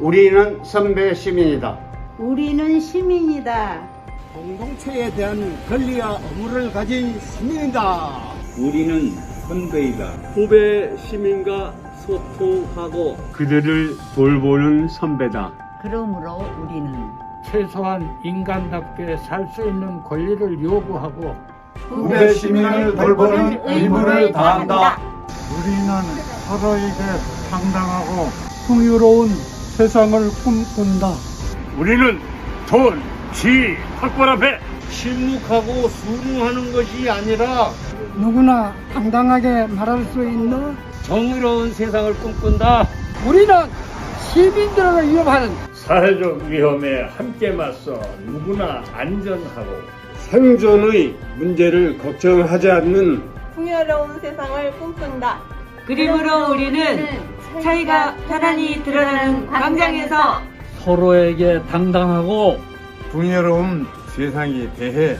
우리는 선배 시민이다. 우리는 시민이다. 공동체에 대한 권리와 의무를 가진 시민이다. 우리는 선배이다. 후배 시민과 소통하고 그들을 돌보는 선배다. 그러므로 우리는 최소한 인간답게 살 수 있는 권리를 요구하고 후배 시민을 돌보는 의무를 다한다. 우리는 서로에게 당당하고 풍요로운 세상을 꿈꾼다. 우리는 돈, 지, 학벌 앞에 침묵하고 순응하는 것이 아니라 누구나 당당하게 말할 수 있는 정의로운 세상을 꿈꾼다. 우리는 시민들을 위협하는 사회적 위험에 함께 맞서 누구나 안전하고 생존의 문제를 걱정하지 않는 풍요로운 세상을 꿈꾼다. 그림으로 우리는 차이가 편안히 드러나는 광장에서 서로에게 당당하고 풍요로운 세상에 대해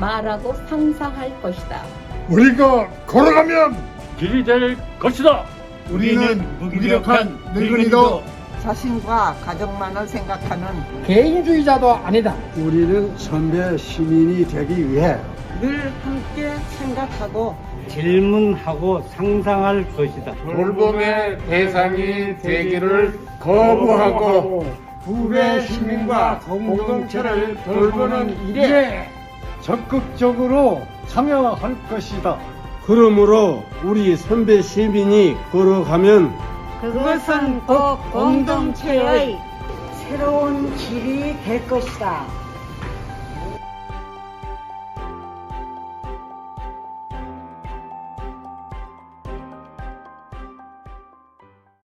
말하고 상상할 것이다. 우리가 걸어가면 길이 될 것이다. 우리는 무기력한 늙은이도 자신과 가족만을 생각하는 개인주의자도 아니다. 우리는 선배 시민이 되기 위해 늘 함께 생각하고 질문하고 상상할 것이다. 돌봄의 대상이 되기를 거부하고 후배 시민과 공동체를 돌보는 일에 적극적으로 참여할 것이다. 그러므로 우리 선배 시민이 걸어가면 그것은 곧 공동체의 새로운 길이 될 것이다.